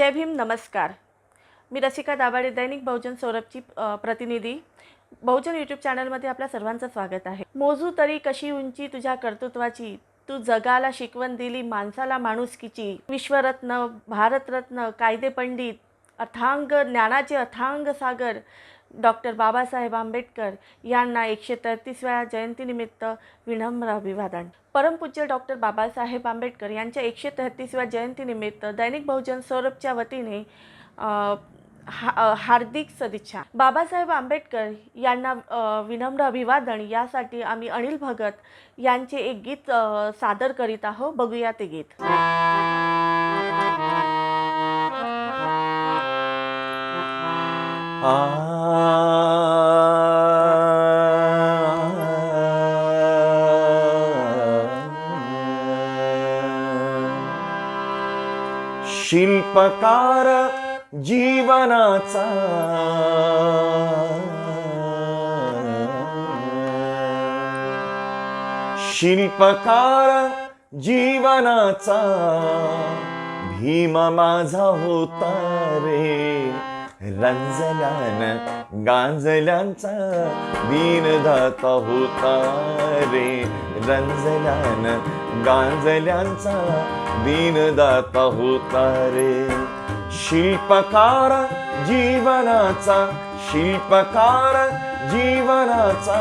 जय भीम नमस्कार. मी रसिका दाभाडे दैनिक बहुजन सौरभची प्रतिनिधी. बहुजन यूट्यूब चॅनलमध्ये आपल्या सर्वांचं स्वागत आहे. मोजू तरी कशी उंची तुझ्या कर्तृत्वाची? तू जगाला शिकवण दिली माणसाला माणुसकीची. विश्वरत्न भारतरत्न कायदे पंडित अथांग ज्ञानाचे अथांग सागर. डॉक्टर बाबासाहेब आंबेडकर यांना एकशे तेहतीसव्या जयंतीनिमित्त विनम्र अभिवादन. परमपूज्य डॉक्टर बाबासाहेब आंबेडकर यांच्या एकशे तेहतीसव्या जयंतीनिमित्त दैनिक बहुजन सौरभच्या वतीने हा हार्दिक सदिच्छा. बाबासाहेब आंबेडकर यांना विनम्र अभिवादन यासाठी आम्ही अनिल भगत यांचे एक गीत सादर करीत आहोत. बघूया ते गीत. शिल्पकार जीवनाचा शिल्पकार जीवनाचा भीम माझा होता रे. रंजल्यान गांजल्यांचा दीनदाता होता रे. रंजल्यान गांजल्यांचा दीनदाता होता रे. शिल्पकार जीवनाचा शिल्पकार जीवनाचा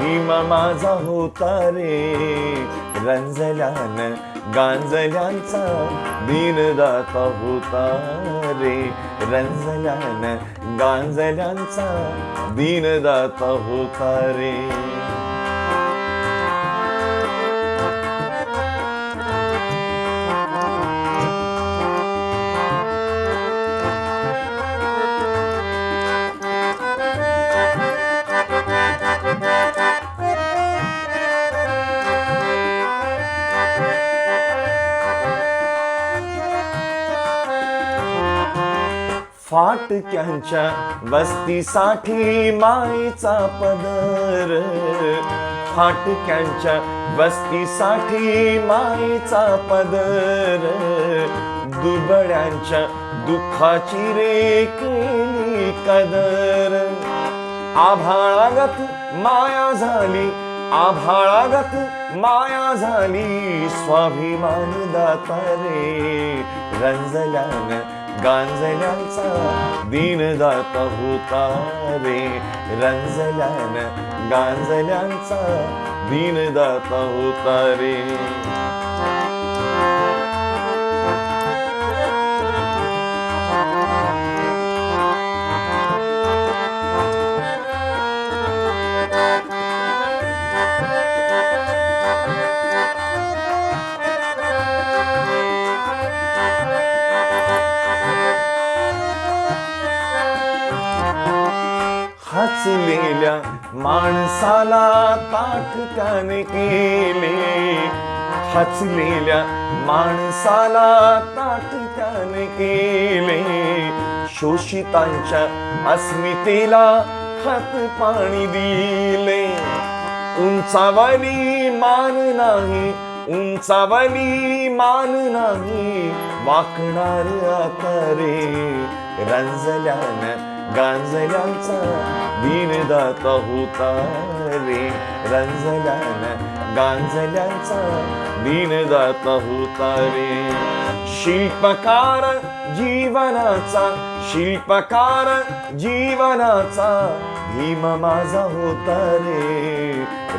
भीमा माझा होता रे. रंजल्यान गांजल्यांचा दीनदाता होता रे. रंजल्यान गांजल्यांचा दिनदाता होता रे. फाटक्यांच्या वस्तीसाठी माईचा पदर. फाटक्यांच्या वस्तीसाठी माईचा पदर. दुबळ्यांच्या दुःखाची रे केली कदर. आभाळागत माया झाली आभाळागत माया झाली स्वाभिमान दाता रे. रंजल्यान गांजल्यांचा दीनदाता होता रे. रंजल्यान गांजल्यांचा दीनदाता होता रे. हसलेल्या माणसाला ताटकाने केले. हचलेल्या माणसाला ताटकाने केले. शोषितांच्या अस्मितेला खत पाणी दिले. उंचावली मान नाही उंचावली मान नाही वाकणार आता रे गांजल्याचा दीनदाता होता रे. रंजल्यान गांजल्याचा दीनदाता होता रे. शिल्पकार जीवनाचा शिल्पकार जीवनाचा भीम माझा होता रे.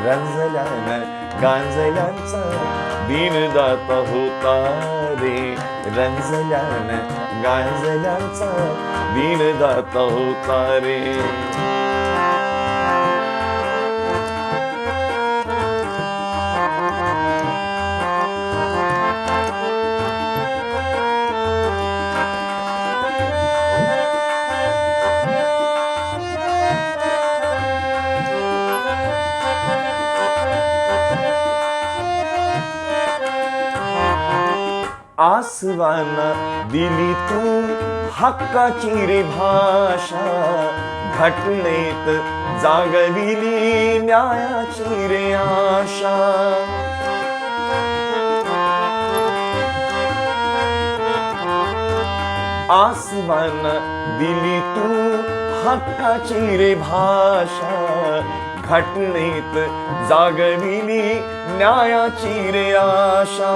रंजल्यान गांजल्यांचा दीनदाता होता रे। रंजल्यान गांजल्यांचा दीनदाता होता रे। आसवाना दिली तू हक्काची रे भाषा घटनेत जागविली न्यायाची रे आशा. आसमान दिली तू हक्काची रे भाषा घटनेत जागविली न्यायाची रे आशा.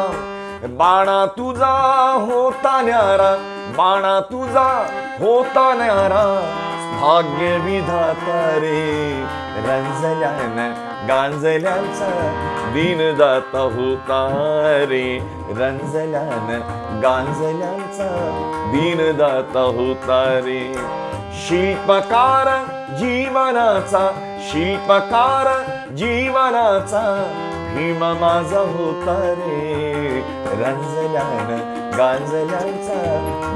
बाणा तुझा होता न्यारा बाणा तुझा होता न्यारा. भाग्य विधाता रे रंजल्यान गांजल्यांचा दिनदाता होता रे. रंजल्यान गांजल्यांचा दिनदाता होता रे. शिल्पकार जीवनाचा शिल्पकार जीवनाचा भीम माझा होता रे. रंजल्यान गांजल्याचा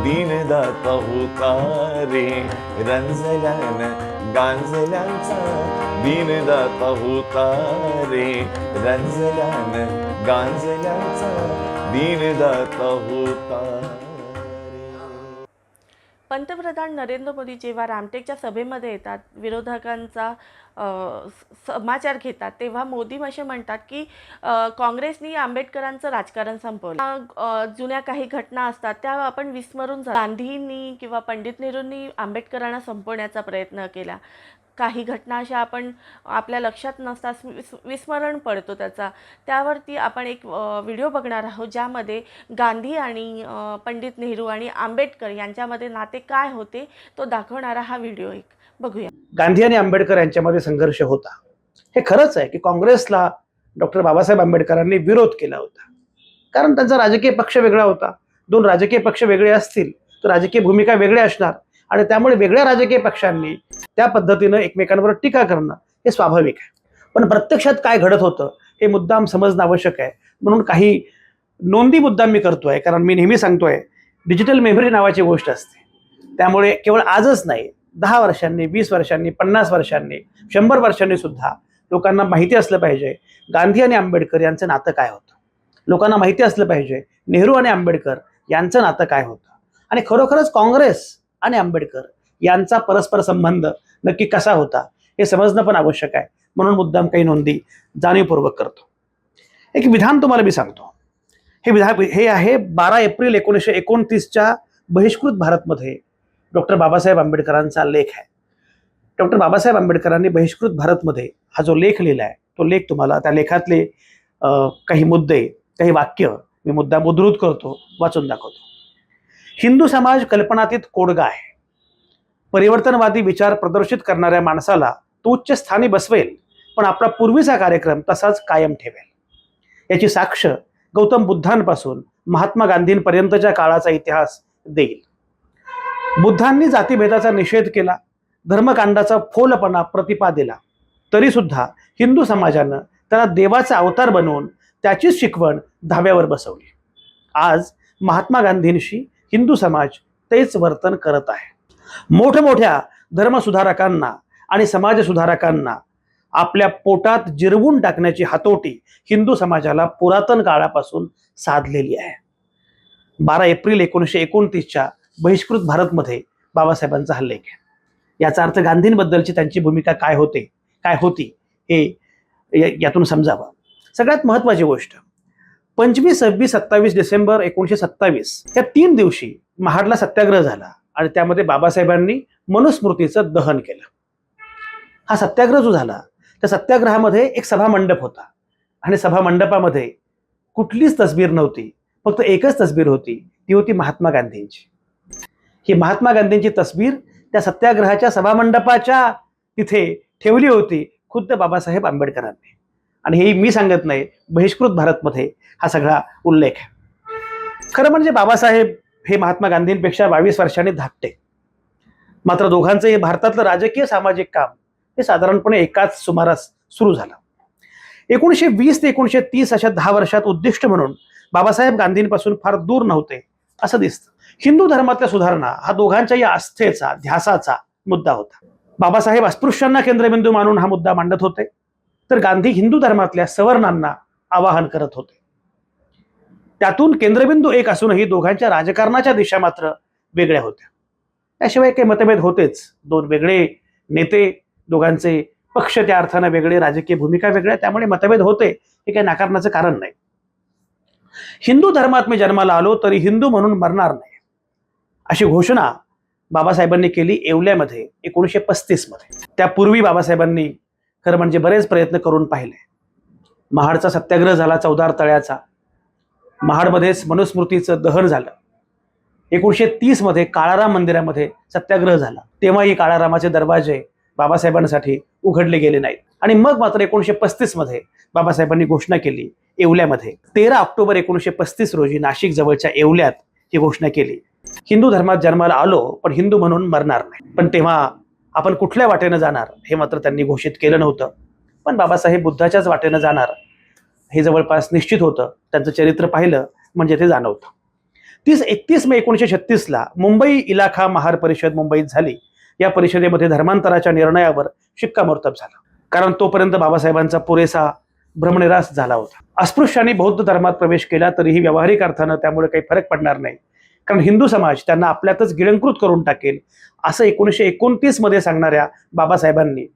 दीनदाता होता रे? रंजल्यान गांजल्यांचा दीनदाता होता रे? रंजल्यान गांजल्यांचा दीनदाता होता पंतप्रधान नरेंद्र मोदी जेव्हा रामटेकच्या सभेमध्ये येतात विरोधकांचा समाचार घेतात. तेव्हा मोदी असे म्हणतात की काँग्रेसनी आंबेडकरांचं राजकारण संपवलं. जुन्या काही घटना असतात त्या आपण विस्मरून गांधींनी किंवा पंडित नेहरूंनी आंबेडकरांना संपवण्याचा प्रयत्न केला. काही घटना अशा आपण आपल्या लक्षात नसता विस- विस्मरण पडतो त्याचा. त्यावरती आपण एक व्हिडिओ बघणार आहोत ज्यामध्ये गांधी आणि पंडित नेहरू आणि आंबेडकर यांच्यामध्ये नाते काय होते तो दाखवणारा हा व्हिडिओ एक. बघूया. गांधी आणि आंबेडकर यांच्यामध्ये संघर्ष होता. हे खरंच आहे की काँग्रेसला डॉक्टर बाबासाहेब आंबेडकरांनी विरोध केला होता. कारण त्यांचा राजकीय पक्ष वेगळा होता. दोन राजकीय पक्ष वेगळे असतील तर राजकीय भूमिका वेगळ्या असणार आणि त्यामुळे वेगळ्या राजकीय पक्षांनी त्या पद्धतीनं एकमेकांवर टीका करणं हे स्वाभाविक आहे. पण प्रत्यक्षात काय घडत होतं हे मुद्दाम समजणं आवश्यक आहे. म्हणून काही नोंदी मुद्दाम मी करतोय कारण मी नेहमी सांगतोय डिजिटल मेमरी नावाची गोष्ट असते. त्यामुळे केवळ आजच नाही दहा वर्षांनी वीस वर्षांनी पन्नास वर्षांनी शंभर वर्षांनी सुद्धा लोकांना माहिती असलं पाहिजे गांधी आणि आंबेडकर यांचं नातं काय होतं? लोकांना माहिती असलं पाहिजे नेहरू आणि आंबेडकर यांचं नातं काय होतं? आणि खरोखरच काँग्रेस आणि आंबेडकर यांचा परस्पर संबंध नक्की कसा होता? हे समजणं पण आवश्यक आहे. म्हणून मुद्दाम काही नोंदी जाणीवपूर्वक करतो. एक विधान तुम्हाला मी सांगतो. हे विधान हे आहे बारा एप्रिल एकोणीसशे एकोणतीसच्या बहिष्कृत भारतमध्ये डॉक्टर बाबासाहेब आंबेडकरांचा लेख आहे. डॉक्टर बाबासाहेब आंबेडकरांनी बहिष्कृत भारतमध्ये हा जो लेख लिहिला आहे तो लेख तुम्हाला त्या लेखातले काही मुद्दे काही वाक्य मी मुद्दा मुद्रुत करतो वाचून दाखवतो. हिंदू समाज कल्पनातीत कोडगा आहे. परिवर्तनवादी विचार प्रदर्शित करणाऱ्या माणसाला तो उच्च स्थानी बसवेल पण आपला पूर्वीचा कार्यक्रम तसाच कायम ठेवेल. याची साक्ष गौतम बुद्धांपासून महात्मा गांधींपर्यंतच्या काळाचा इतिहास देईल. बुद्धांनी जातीभेदाचा निषेध केला धर्मकांडाचा फोलपणा प्रतिपा दिला. तरीसुद्धा हिंदू समाजानं त्याला देवाचा अवतार बनवून त्याचीच शिकवण धाब्यावर बसवली. आज महात्मा गांधींशी हिंदू समाज तेच वर्तन करत आहे. मोठमोठ्या धर्मसुधारकांना आणि समाजसुधारकांना आपल्या पोटात जिरवून टाकण्याची हातोटी हिंदू समाजाला पुरातन काळापासून साधलेली आहे. बारा एप्रिल एकोणीसशे एकोणतीसच्या बहिष्कृत भारतमध्ये बाबासाहेबांचा हा लेख याचा अर्थ गांधींबद्दलची त्यांची भूमिका काय होते काय होती हे यातून समजावं. सगळ्यात महत्वाची गोष्ट पंचवीस सव्वीस सत्तावीस डिसेंबर एकोणीशे सत्तावीस या तीन दिवशी महाडला सत्याग्रह झाला आणि त्यामध्ये बाबासाहेबांनी मनुस्मृतीचं दहन केलं. हा सत्याग्रह जो झाला त्या सत्याग्रहामध्ये एक सभा मंडप होता आणि सभा मंडपामध्ये कुठलीच तस्वीर नव्हती फक्त एकच तस्बीर होती ती होती महात्मा गांधींची. ही महात्मा गांधींची तस्वीर त्या सत्याग्रहाच्या सभामंडपाच्या तिथे ठेवली होती खुद्द बाबासाहेब आंबेडकरांनी. आणि हे मी सांगत नाही बहिष्कृत भारतमध्ये हा सगळा उल्लेख आहे. खरं म्हणजे बाबासाहेब हे महात्मा गांधींपेक्षा बावीस वर्षांनी धाकटे. मात्र दोघांचं हे भारतातलं राजकीय सामाजिक काम हे साधारणपणे एकाच सुमारास सुरू झालं. एकोणीसशे वीस ते एकोणीसशे तीस अशा दहा वर्षात उद्दिष्ट म्हणून बाबासाहेब गांधींपासून फार दूर नव्हते असं दिसतं. हिंदू धर्मातल्या सुधारणा हा दोघांच्या या आस्थेचा ध्यासाचा मुद्दा होता. बाबासाहेब अस्पृश्यांना केंद्रबिंदू मानून हा मुद्दा मांडत होते तर गांधी हिंदू धर्मातल्या सवर्णांना आवाहन करत होते. त्यातून केंद्रबिंदू एक असूनही दोघांच्या राजकारणाच्या दिशा मात्र वेगळ्या होत्या. त्याशिवाय काही मतभेद होतेच. दोन वेगळे नेते दोघांचे पक्ष त्या अर्थानं वेगळे राजकीय भूमिका वेगळ्या त्यामुळे मतभेद होते हे काही नाकारण्याचं कारण नाही. हिंदू धर्मात मी जन्माला आलो तरी हिंदू म्हणून मरणार नाही. अशी घोषणा बाबासाहेबांनी केली येवल्यामध्ये एकोणीसशे पस्तीसमध्ये त्यापूर्वी बाबासाहेबांनी खरं म्हणजे बरेच प्रयत्न करून पाहिले. महाडचा सत्याग्रह झाला चौदार तळ्याचा. महाडमध्येच मनुस्मृतीचं दहन झालं. एकोणीसशे तीसमध्ये काळाराम मंदिरामध्ये सत्याग्रह झाला. तेव्हाही काळारामाचे दरवाजे बाबासाहेबांसाठी उघडले गेले नाहीत. आणि मग मात्र एकोणीसशे पस्तीसमध्ये बाबासाहेबांनी घोषणा केली येवल्यामध्ये. तेरा ऑक्टोबर एकोणीसशे पस्तीस रोजी नाशिक जवळच्या येवल्यात ही घोषणा केली. हिंदू धर्मात जन्माला आलो पण हिंदू म्हणून मरणार नाही. पण तेव्हा आपण कुठल्या वाटेनं जाणार हे मात्र त्यांनी घोषित केलं नव्हतं. पण बाबासाहेब बुद्धाच्याच वाटेनं जाणार हे जवळपास निश्चित होतं. त्यांचं चरित्र पाहिलं म्हणजे ते जाणवतं. तीस एकतीस मे एकोणीसशे छत्तीसला मुंबई इलाखा महार परिषद मुंबईत झाली. या परिषदेमध्ये धर्मांतराच्या निर्णयावर शिक्कामोर्तब झालं. कारण तोपर्यंत बाबासाहेबांचा पुरेसा भ्रमनिरास झाला होता. अस्पृश्यांनी बौद्ध धर्मात प्रवेश केला तरीही व्यावहारिक अर्थानं त्यामुळे काही फरक पडणार नाही. कारण हिंदू समाज त्यांना आपल्यातच गिळंकृत करून टाकेल. असं एकोणीसशे एकोणतीसमध्ये सांगणाऱ्या बाबासाहेबांनी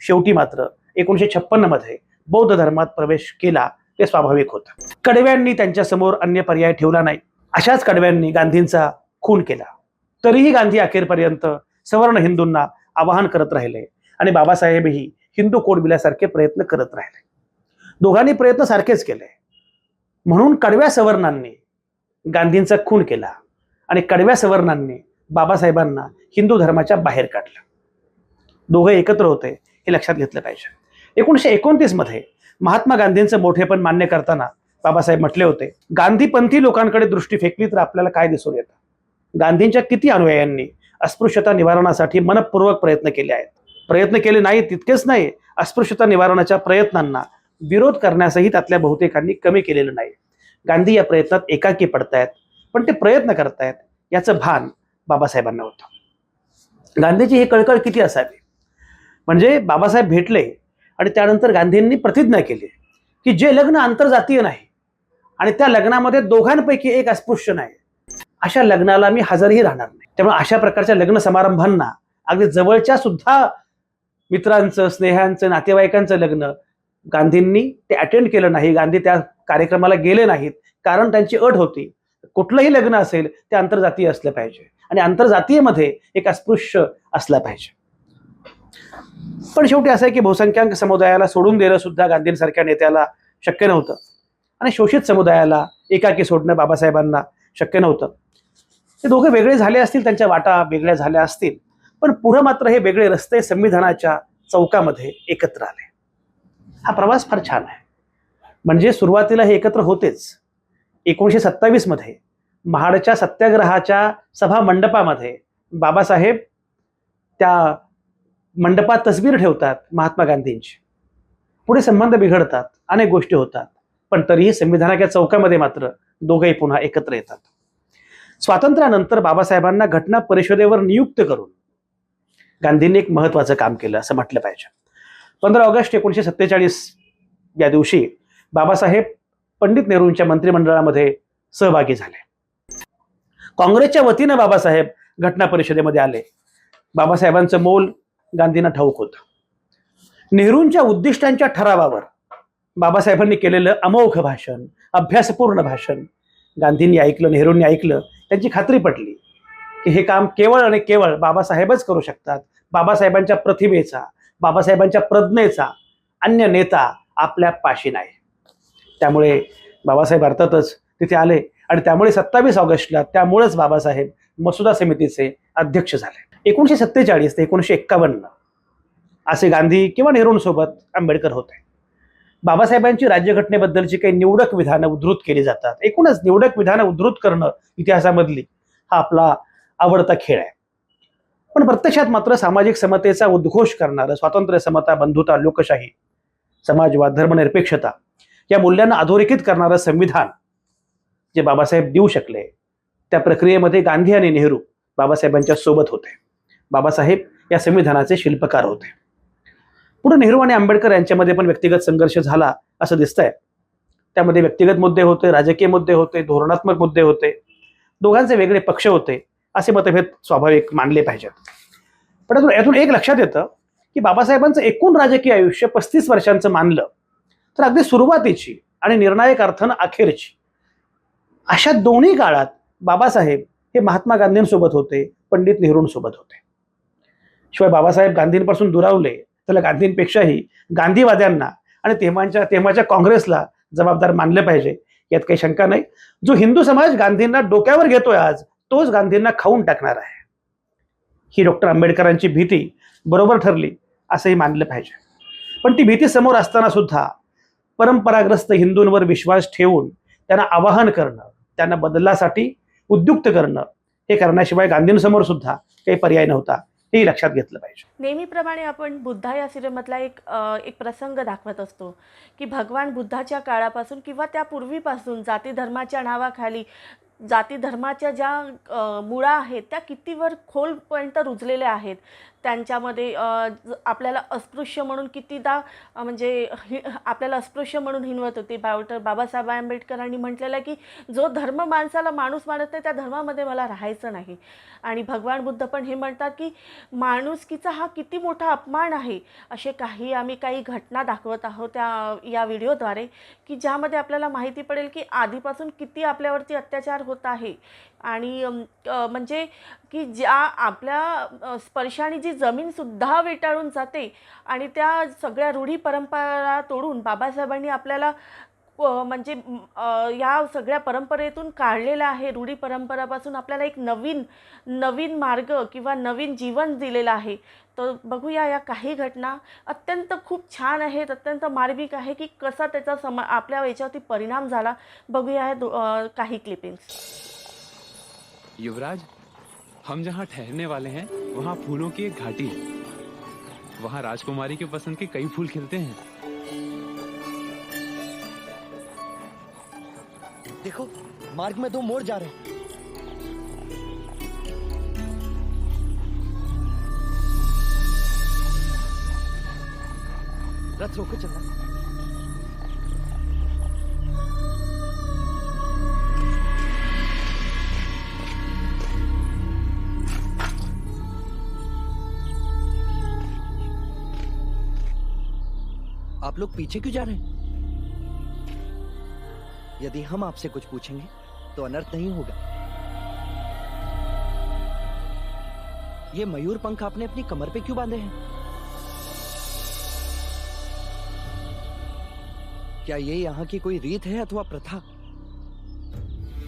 शेवटी मात्र एकोणीसशे छप्पन्नमध्ये बौद्ध धर्मात प्रवेश केला ते स्वाभाविक होतं. कडव्यांनी त्यांच्यासमोर अन्य पर्याय ठेवला नाही. अशाच कडव्यांनी गांधींचा खून केला. तरीही गांधी अखेरपर्यंत सवर्ण हिंदूंना आवाहन करत राहिले आणि बाबासाहेबही हिंदू कोडबिल्यासारखे प्रयत्न करत राहिले. दोघांनी प्रयत्न सारखेच केले. म्हणून कडव्या सवर्णांनी गांधींचा खून केला. आणि कडव्या सवर्णांनी बाबासाहेबांना हिंदू धर्माच्या बाहेर काढलं. दोघं एकत्र होते हे लक्षात घेतलं पाहिजे. एकोणीसशे एकोणतीसमध्ये महात्मा गांधींचं मोठेपण मान्य करताना बाबासाहेब म्हटले होते गांधीपंथी लोकांकडे दृष्टी फेकली तर आपल्याला काय दिसून येतं? गांधींच्या किती अनुयायांनी अस्पृश्यता निवारणासाठी मनपूर्वक प्रयत्न केले आहेत. प्रयत्न केले नाही तितकेच नाही अस्पृश्यता निवारणाच्या प्रयत्नांना विरोध करण्यासही त्यातल्या बहुतेकांनी कमी केलेलं नाही. गांधी या प्रयत्नात एकाकी पडतायत. पण ते प्रयत्न करतायत याचं भान बाबासाहेबांना होतं. गांधीजी ही कळकळ किती असावी? म्हणजे बाबासाहेब भेटले आणि त्यानंतर गांधींनी प्रतिज्ञा केली की जे लग्न आंतरजातीय नाही आणि त्या लग्नामध्ये दोघांपैकी एक अस्पृश्य नाही अशा लग्नाला मी हजरही राहणार नाही. त्यामुळे अशा प्रकारच्या लग्न समारंभांना अगदी जवळच्या सुद्धा मित्रांचं स्नेहांचं नातेवाईकांचं लग्न गांधींनी ते अटेंड केलं नाही. गांधी त्या कार्यक्रमाला गेले नाहीत. कारण त्यांची अट होती कुठलंही लग्न असेल ते आंतरजातीय असलं पाहिजे. आणि आंतरजातीयमध्ये एक अस्पृश्य असला पाहिजे. पण शेवटी असं आहे की बहुसंख्याक समुदायाला सोडून देणं सुद्धा गांधींसारख्या नेत्याला शक्य नव्हतं. आणि शोषित समुदायाला एकाकी सोडणं बाबासाहेबांना शक्य नव्हतं. ते दोघे वेगळे झाले असतील त्यांच्या वाटा वेगळ्या झाल्या असतील पण पुढं मात्र हे वेगळे रस्ते संविधानाच्या चौकामध्ये एकत्र आले. हा प्रवास फार छान आहे. म्हणजे सुरुवातीला हे एकत्र होतेच एकोणीसशे सत्तावीसमध्ये महाडच्या सत्याग्रहाच्या सभा मंडपामध्ये बाबासाहेब त्या मंडपात तस्वीर ठेवतात महात्मा गांधींची. पुढे संबंध बिघडतात अनेक गोष्टी होतात पण तरीही संविधानाच्या चौकामध्ये मात्र दोघेही पुन्हा एकत्र येतात. स्वातंत्र्यानंतर बाबासाहेबांना घटना परिषदेवर नियुक्त करून गांधींनी एक महत्वाचं काम केलं असं म्हटलं पाहिजे. पंधरा ऑगस्ट एकोणीसशे सत्तेचाळीस या दिवशी बाबासाहेब पंडित नेहरूंच्या मंत्रिमंडळामध्ये सहभागी झाले. काँग्रेसच्या वतीनं बाबासाहेब घटना परिषदेमध्ये आले. बाबासाहेबांचं मोल गांधींना ठाऊक होतं. नेहरूंच्या उद्दिष्टांच्या ठरावावर बाबासाहेबांनी केलेलं अमोघ भाषण अभ्यासपूर्ण भाषण गांधींनी ऐकलं नेहरूंनी ऐकलं त्यांची खात्री पटली की हे काम केवळ आणि केवळ बाबासाहेबच करू शकतात. बाबासाहेबांच्या प्रतिभेचा बाबासाहेबांच्या प्रज्ञेचा अन्य नेता आपल्या पाशी नाही. त्यामुळे बाबासाहेब अर्थातच तिथे आले आणि त्यामुळे सत्तावीस ऑगस्टला त्यामुळेच बाबासाहेब मसुदा समितीचे अध्यक्ष झाले. एकोणीसशे सत्तेचाळीस ते एकोणीसशे एक्कावन्न असे गांधी किंवा नेहरूंसोबत आंबेडकर होते. बाबासाहेबांची राज्यघटनेबद्दलची काही निवडक विधानं उद्धृत केली जातात. एकूणच निवडक विधानं उद्धृत करणं इतिहासामधली हा आपला आवडता खेळ आहे. पण प्रत्यक्षात मात्र सामाजिक समतेचा उद्घोष करणारं स्वातंत्र्य समता बंधुता लोकशाही समाजवाद धर्मनिरपेक्षता या मूल्यांना अधोरेखित करणारं संविधान जे बाबासाहेब देऊ शकले त्या प्रक्रियेमध्ये गांधी आणि नेहरू बाबासाहेबांच्या सोबत होते. बाबासाहेब या संविधानाचे शिल्पकार होते. पुढे नेहरू आणि आंबेडकर यांच्यामध्ये पण व्यक्तिगत संघर्ष झाला असं दिसतंय. त्यामध्ये व्यक्तिगत मुद्दे होते राजकीय मुद्दे होते धोरणात्मक मुद्दे होते. दोघांचे वेगळे पक्ष होते असे मतभेद स्वाभाविक मानले पाहिजेत. पण यातून- यातून एक लक्षात येतं की बाबासाहेबांचं एकूण राजकीय आयुष्य पस्तीस वर्षांचं मानलं. तर अगदी सुरुवातीची आणि निर्णायक अर्थानं अखेरची. अशा दोन्ही काळात बाबासाहेब हे महात्मा गांधींसोबत होते पंडित नेहरूंसोबत होते. शिवाय बाबासाहेब गांधींपासून दुरावले त्याला गांधींपेक्षाही गांधीवाद्यांना आणि तेव्हाच्या तेव्हाच्या काँग्रेसला जबाबदार मानले पाहिजे यात काही शंका नाही. जो हिंदू समाज गांधींना डोक्यावर घेतोय आज तोच गांधींना खाऊन टाकणार आहे. ही डॉक्टर आंबेडकरांची भीती बरोबर ठरली असंही मानलं पाहिजे. पण ती भीती समोर असताना सुद्धा परंपराग्रस्त हिंदूंवर विश्वास ठेवून त्यांना आवाहन करणं त्यांना बदलासाठी उद्युक्त करणं हे करण्याशिवाय गांधींसमोर सुद्धा काही पर्याय नव्हता हे लक्षात घेतलं पाहिजे. नेहमीप्रमाणे आपण बुद्धा या सिनेमातला एक एक प्रसंग दाखवत असतो की भगवान बुद्धाच्या काळापासून किंवा त्या पूर्वीपासून जाती धर्माच्या नावाखाली जाती धर्माच्या ज्या मुळा आहेत त्या कितीवर खोलपर्यंत रुजलेल्या आहेत त्यांच्यामध्ये आपल्याला अस्पृश्य म्हणून कितीदा म्हणजे हि आपल्याला अस्पृश्य म्हणून हिनवत होती. डॉक्टर बाबासाहेब आंबेडकरांनी म्हटलेलं आहे की जो धर्म माणसाला माणूस मानत नाही त्या धर्मामध्ये मला राहायचं नाही. आणि भगवान बुद्ध पण हे म्हणतात की माणुसकीचा हा किती मोठा अपमान आहे. असे काही आम्ही काही घटना दाखवत आहोत त्या या व्हिडिओद्वारे की ज्यामध्ये आपल्याला माहिती पडेल की आधीपासून किती आपल्यावरती अत्याचार होत आहे. आणि म्हणजे की ज्या आपल्या स्पर्शाने जी जमीनसुद्धा वेटाळून जाते आणि त्या सगळ्या रूढी परंपरा तोडून बाबासाहेबांनी आपल्याला म्हणजे या सगळ्या परंपरेतून काढलेलं आहे रूढी परंपरापासून आपल्याला एक नवीन नवीन मार्ग किंवा नवीन जीवन दिलेलं आहे. तर बघूया या काही घटना. अत्यंत खूप छान आहेत अत्यंत मार्मिक आहे की कसा त्याचा समा आपल्या याच्यावरती परिणाम झाला. बघूया या दो- काही क्लिपिंग्स युवराज, हम जहाँ ठहरने वाले हैं, वहाँ फूलों की एक घाटी है। वहाँ राजकुमारी के पसंद के कई फूल खिलते हैं। देखो, मार्ग में दो मोड़ जा रहे हैं। रथ रोको चलना। आप लोग पीछे क्यों जा रहे हैं? यदि हम आपसे कुछ पूछेंगे तो अनर्थ नहीं होगा। ये मयूर पंख आपने अपनी कमर पे क्यों बांधे हैं? क्या ये यहाँ की कोई रीत है अथवा प्रथा?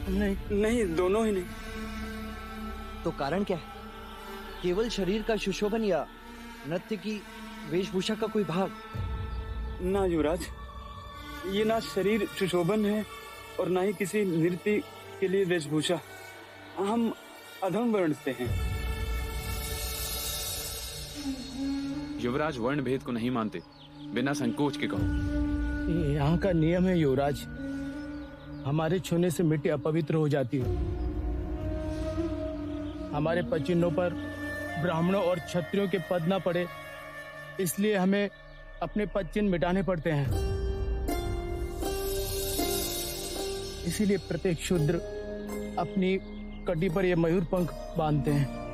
नहीं नहीं दोनों ही नहीं। तो कारण क्या है? केवल शरीर का सुशोभन या नृत्य की वेशभूषा का कोई भाग? ना युवराज ये ना शरीर सुशोभन है और ना ही किसी नृत्य के लिए वेशभूषा। हम अधम वर्ण से हैं। युवराज वर्ण भेद को नहीं मानते बिना संकोच के कहो। यहाँ का नियम है युवराज। हमारे छूने से मिट्टी अपवित्र हो जाती है। हमारे पचिन्हों पर ब्राह्मणों और क्षत्रियों के पद ना पड़े इसलिए हमें अपने पदचिन्ह मिटाने पड़ते हैं। इसीलिए प्रत्येक शूद्र अपनी कटी पर यह मयूर पंख बांधते हैं।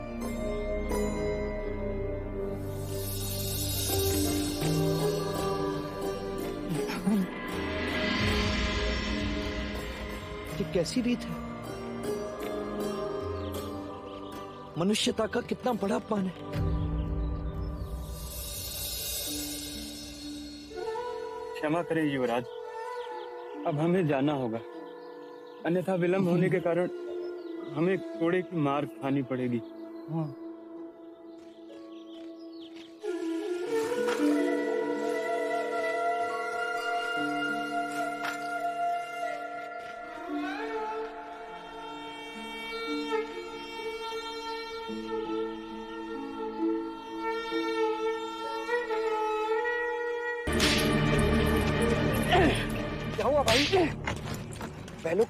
ये कैसी रीत है? मनुष्यता का कितना बड़ा अपमान है। क्षमा करें युवराज। अब हमें जाना होगा। अन्यथा विलंब होने के कारण हमें कोड़े की मार खानी पड़ेगी। हाँ।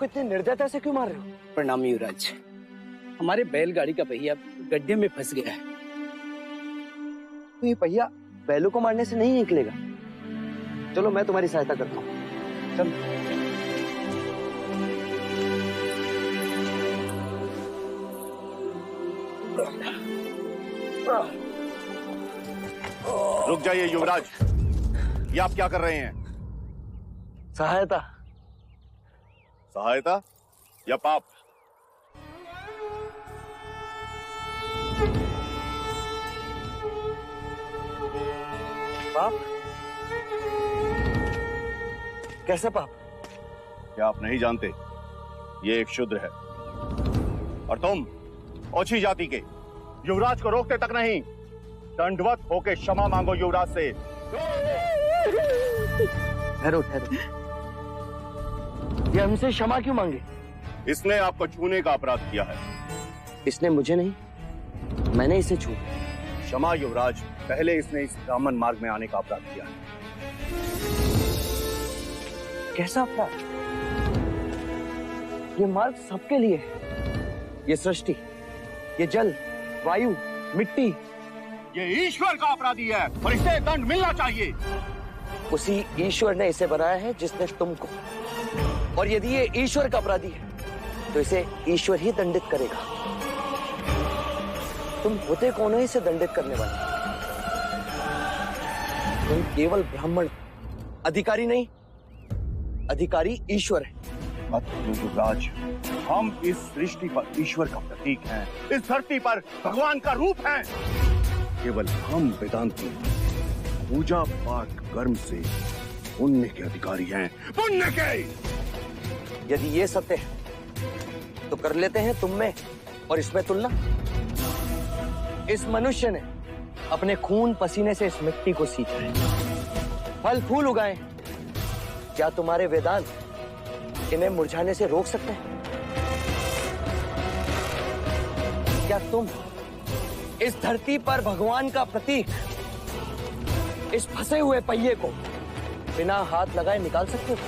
को इतने निर्दयता से क्यों मार रहे हो? प्रणाम युवराज। हमारे बैलगाड़ी का पहिया गड्ढे में फंस गया है। तो ये पहिया बैलों को मारने से नहीं निकलेगा। चलो मैं तुम्हारी सहायता करता हूँ। चल। रुक जाइए युवराज। ये आप क्या कर रहे हैं? सहायता। सहायता या पाप? पाप? कैसे पाप? क्या आप नहीं जानते? ये एक शुद्र है। और तुम ओछी जाति के युवराज को रोकते तक नहीं। दंडवत होके क्षमा मांगो युवराज से। ठहरो ठहरो। ये हमसे क्षमा क्यों मांगे? इसने आपको छूने का अपराध किया है। इसने मुझे नहीं मैंने इसे छू क्षमा युवराज पहले इसने इस ब्राह्मण मार्ग में आने का अपराध किया है। कैसा अपराध? ये मार्ग सबके लिए है। ये सृष्टि ये जल वायु मिट्टी। ये ईश्वर का अपराधी है और इसे दंड मिलना चाहिए। उसी ईश्वर ने इसे बनाया है जिसने तुमको और यदि ये ईश्वर का अपराधी है तो इसे ईश्वर ही दंडित करेगा। तुम होते कौन हो इसे दंडित करने वाले? तुम केवल ब्राह्मण, अधिकारी नहीं, अधिकारी ईश्वर है। युवराज, हम इस सृष्टि पर ईश्वर का प्रतीक हैं, इस धरती पर भगवान का रूप हैं। केवल हम वेदांती पूजा पाठ कर्म से पुण्य के अधिकारी हैं, पुण्य के! यदि ये सत्य है तो कर लेते हैं तुम में और इसमें तुलना। इस मनुष्य ने अपने खून पसीने से इस मिट्टी को सींचा है फल, फूल उगाए। क्या तुम्हारे वेदांत इन्हें मुरझाने से रोक सकते हैं? क्या तुम इस धरती पर भगवान का प्रतीक, इस फंसे हुए पहिए को बिना हाथ लगाए निकाल सकते हो?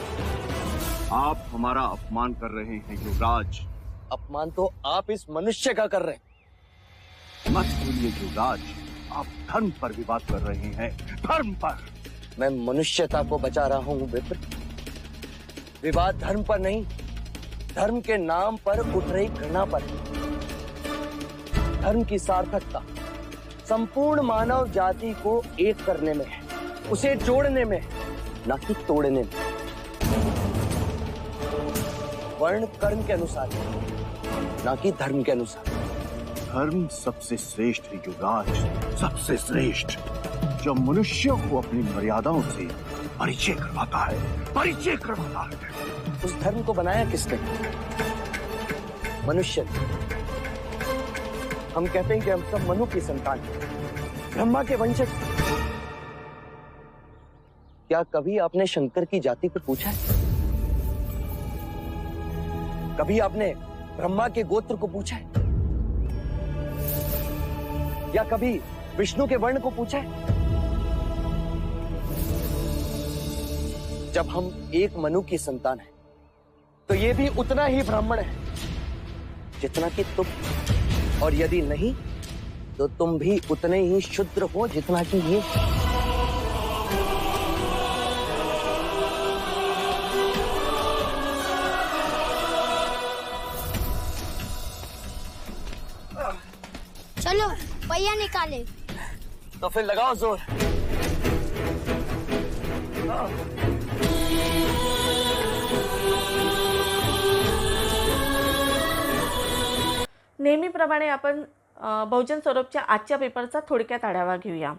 आप हमारा अपमान कर रहे हैं युवराज। अपमान तो आप इस मनुष्य का कर रहे हैं। मत भूलिए युवराज। आप धर्म पर विवाद कर रहे हैं धर्म पर। मैं मनुष्यता को बचा रहा हूँ विप्र। विवाद धर्म पर नहीं धर्म के नाम पर उठ रही घृणा पर। धर्म की सार्थकता संपूर्ण मानव जाति को एक करने में है उसे जोड़ने में न कि तोड़ने में। वर्ण कर्म के अनुसार न कि धर्म के अनुसार। धर्म सबसे श्रेष्ठ है युवराज सबसे श्रेष्ठ। जो मनुष्य को अपनी मर्यादाओं से परिचय करवाता है परिचय करवाता है। उस धर्म को बनाया किसने? मनुष्य हम कहते हैं कि हम सब मनु की संतान हैं, ब्रह्मा के वंशज। क्या कभी आपने शंकर की जाति पर पूछा है? कभी आपने ब्रह्मा के गोत्र को पूछा है? या कभी विष्णु के वर्ण को पूछा है? जब हम एक मनु की संतान है तो ये भी उतना ही ब्राह्मण है, जितना कि तुम। और यदि नहीं तो तुम भी उतने ही शुद्र हो जितना कि ये। चलो पहिया निकाले. तो फिर लगाओ जोर। नेहमीप्रमाणे आपण बहुजन स्वरूपच्या आजच्या पेपरचा थोडक्यात आढावा घेऊया.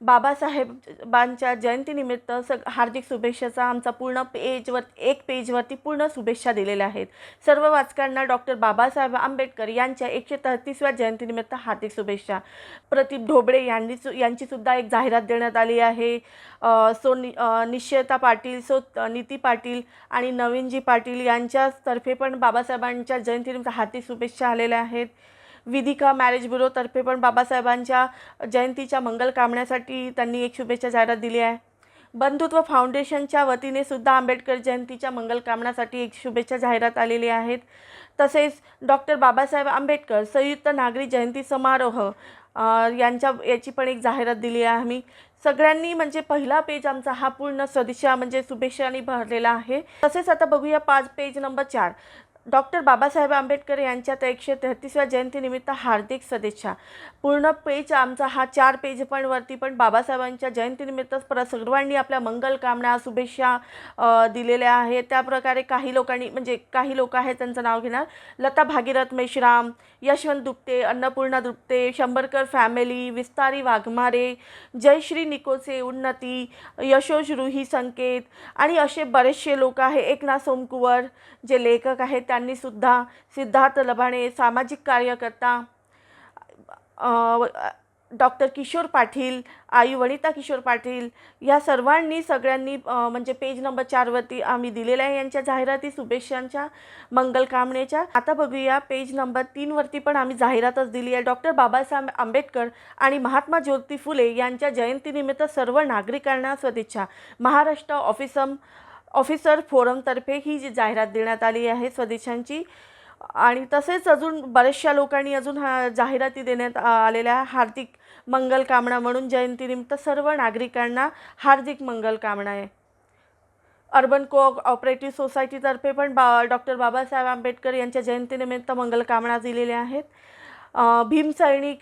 बाबासाहेबांच्या जयंतीनिमित्त सग हार्दिक शुभेच्छाचा आमचा पूर्ण पेजवर एक पेजवरती पूर्ण शुभेच्छा दिलेल्या आहेत. सर्व वाचकांना डॉक्टर बाबासाहेब आंबेडकर यांच्या एकशे तेहतीसव्या जयंतीनिमित्त हार्दिक शुभेच्छा. प्रदीप ढोबळे यांनी यांचीसुद्धा एक जाहिरात देण्यात आली आहे. सो नि निश्चयता पाटील सो नीती पाटील आणि नवीनजी पाटील यांच्यातर्फे पण बाबासाहेबांच्या जयंतीनिमित्त हार्दिक शुभेच्छा आलेल्या आहेत. विधिका मॅरेज ब्युरोतर्फे पण बाबासाहेबांच्या जयंतीच्या मंगल कामण्यासाठी त्यांनी एक शुभेच्छा जाहिरात दिली आहे. बंधुत्व फाउंडेशनच्या वतीने सुद्धा आंबेडकर जयंतीच्या मंगल कामण्यासाठी एक शुभेच्छा जाहिरात आलेली आहेत. तसेच डॉक्टर बाबासाहेब आंबेडकर संयुक्त नागरी जयंती समारोह यांच्या याची पण एक जाहिरात दिली आहे आम्ही. सगळ्यांनी म्हणजे पहिला पेज आमचा हा पूर्ण सदिशा म्हणजे शुभेच्छांनी भरलेला आहे. तसेच आता बघूया पाच पेज नंबर चार. डॉक्टर बाबासाहेब आंबेडकर यांच्या तर एकशे तेहतीसव्या जयंतीनिमित्त हार्दिक सदिच्छा पूर्ण पेज आमचा हा चार पेज पण वरती पण बाबासाहेबांच्या जयंतीनिमित्त पर सर्वांनी आपल्या मंगल कामना शुभेच्छा दिलेल्या आहेत. त्याप्रकारे काही लोकांनी म्हणजे काही लोक आहेत त्यांचं नाव घेणार. लता भागीरथ मेश्राम यशवंत दुप्ते अन्नपूर्णा दुप्ते शंभरकर फॅमिली विस्तारी वाघमारे जयश्री निकोचे उन्नती यशोश रुही संकेत आणि असे बरेचसे लोक आहे एकनाथ सोमकुवर जे लेखक आहेत त्या सुद्धा सिद्धार्थ लभाणे सामाजिक कार्यकर्ता डॉक्टर किशोर पाटील आई वनिता किशोर पाटील या सर्वांनी सगळ्यांनी म्हणजे पेज नंबर चारवरती आम्ही दिलेल्या आहे. यांच्या जाहिराती शुभेच्छांच्या मंगल कामनेच्या. आता बघूया पेज नंबर तीनवरती पण आम्ही जाहिरातच दिली आहे. डॉक्टर बाबासाहेब आंबेडकर आणि महात्मा ज्योती फुले यांच्या जयंतीनिमित्त सर्व नागरिकांना सदिच्छा महाराष्ट्र ऑफिसम ऑफिसर फोरमतर्फे ही जी जाहिरात देण्यात आली आहे स्वदेशांची आणि तसेच अजून बऱ्याचशा लोकांनी अजून हा जाहिराती देण्यात आलेल्या आहे. हार्दिक मंगल कामना म्हणून जयंतीनिमित्त सर्व नागरिकांना हार्दिक मंगल कामना आहे अर्बन को ऑपरेटिव्ह सोसायटीतर्फे पण बा डॉक्टर बाबासाहेब आंबेडकर यांच्या जयंतीनिमित्त मंगल कामना दिलेल्या आहेत भीम सैनिक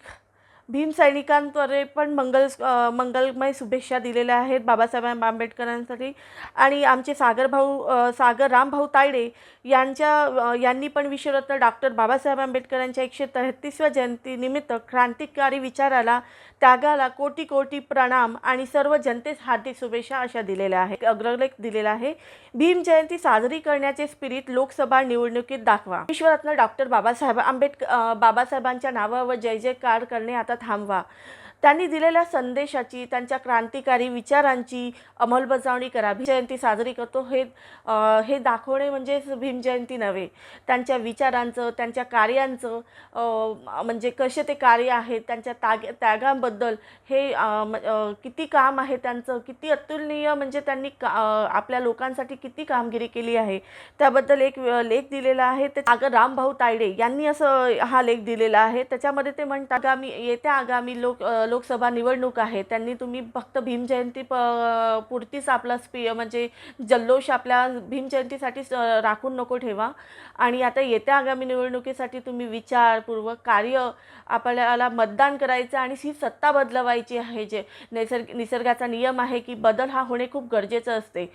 भीम सैनिकांद्वारे पण मंगल मंगलमय शुभेच्छा दिलेल्या आहेत बाबासाहेब आंबेडकरांसाठी. आणि आमचे सागर भाऊ सागर रामभाऊ तायडे यांच्या यांनी पण विश्वरत्न डॉक्टर बाबासाहेब आंबेडकरांच्या एकशे तेहतीसव्या जयंतीनिमित्त क्रांतिकारी विचाराला त्यागाला कोटी कोटी प्रणाम आणि सर्व जनतेस हार्दिक शुभेच्छा अशा दिलेल्या आहेत अग्रलेख दिलेला आहे. भीम जयंती साजरी करण्याचे स्पिरिट लोकसभा निवडणुकीत दाखवा. विश्वरत्न डॉक्टर बाबासाहेब आंबेडकर बाबासाहेबांच्या नावावर जय जयकार करणे आता थांबवा. त्यांनी दिलेल्या संदेशाची त्यांच्या क्रांतिकारी विचारांची अंमलबजावणी करा. भीमजयंती साजरी करतो. हे हे दाखवणे म्हणजेच भीमजयंती नव्हे. त्यांच्या विचारांचं त्यांच्या कार्यांचं म्हणजे कसे ते कार्य आहेत त्यांच्या ताग त्यागांबद्दल हे किती काम आहे त्यांचं किती अतुलनीय म्हणजे त्यांनी का आपल्या लोकांसाठी किती कामगिरी केली आहे. त्याबद्दल एक लेख दिलेला आहे. ते अगं रामभाऊ तायडे यांनी असं हा लेख दिलेला आहे. त्याच्यामध्ये ते म्हणतात आगामी येत्या आगामी लोक लोकसभा निवडणूक आहे त्यांनी तुम्ही फक्त भीमजयंती प पुरतीच आपला स्पी म्हणजे जल्लोष आपल्या भीमजयंतीसाठी राखून नको ठेवा. आणि आता येत्या आगामी निवडणुकीसाठी तुम्ही विचारपूर्वक कार्य आपल्याला मतदान करायचं आणि ही सत्ता बदलवायची आहे जे नैसर्ग निसर्गाचा नियम आहे की बदल हा होणे खूप गरजेचं असते.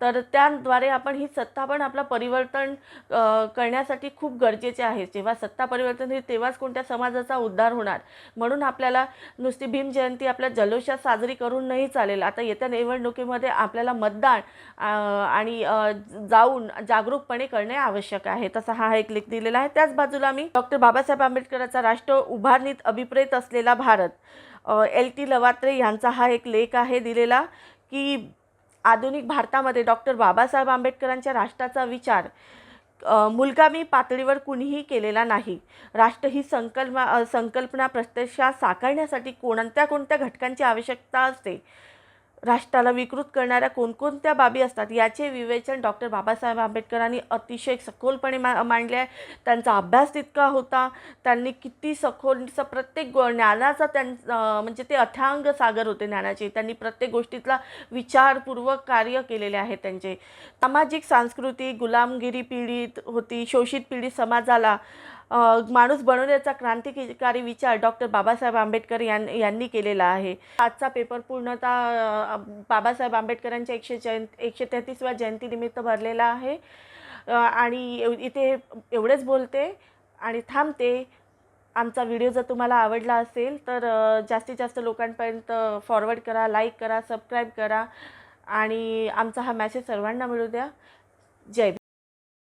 तर त्याद्वारे आपण ही सत्ता पण आपलं परिवर्तन करण्यासाठी खूप गरजेचे आहे. जेव्हा सत्ता परिवर्तन हे तेव्हाच कोणत्या समाजाचा उद्धार होणार? म्हणून आपल्याला नुस नुसती भीम जयंती आपल्या जल्लोषात साजरी करून नाही चालेल. आता येत्या निवडणुकीमध्ये आपल्याला मतदान आणि जाऊन जागरूकपणे करणे आवश्यक आहे. तसा हा एक लेख दिलेला आहे. त्याच बाजूला मी डॉक्टर बाबासाहेब आंबेडकरांचा राष्ट्र उभारणीत अभिप्रेत असलेला भारत एल. टी. लवात्रे यांचा हा एक लेख आहे दिलेला की आधुनिक भारतामध्ये डॉक्टर बाबासाहेब आंबेडकरांच्या राष्ट्राचा विचार मुलगामी पातळीवर कुणीही केलेला नाही. राष्ट्र ही संकल्प संकल्पना प्रत्यक्षात साकारण्यासाठी कोणत्या कोणत्या घटकांची आवश्यकता असते? राष्ट्राला विकृत करणाऱ्या कोणकोणत्या बाबी असतात याचे विवेचन डॉक्टर बाबासाहेब आंबेडकरांनी अतिशय सखोलपणे मा मांडले आहे. त्यांचा अभ्यास तितका होता. त्यांनी किती सखोल स- प्रत्येक गो ज्ञानाचा त्यां म्हणजे ते अथांग सागर होते ज्ञानाचे. त्यांनी प्रत्येक गोष्टीतला विचारपूर्वक कार्य केलेले आहे त्यांचे. सामाजिक सांस्कृतिक गुलामगिरी पीडित होती शोषित पीडित समाजाला माणूस बनवण्याचा क्रांतिकारी विचार डॉक्टर बाबासाहेब आंबेडकर यां यांनी केलेला आहे. आजचा पेपर पूर्णतः बाबासाहेब आंबेडकरांच्या एकशे जयं एकशे तेहतीसव्या जयंतीनिमित्त भरलेला आहे. आणि इथे एवढेच बोलते आणि थांबते. आमचा व्हिडिओ जर तुम्हाला आवडला असेल तर जास्तीत जास्त लोकांपर्यंत फॉरवर्ड करा लाईक करा सबस्क्राईब करा. आणि आमचा हा मॅसेज सर्वांना मिळू द्या. जय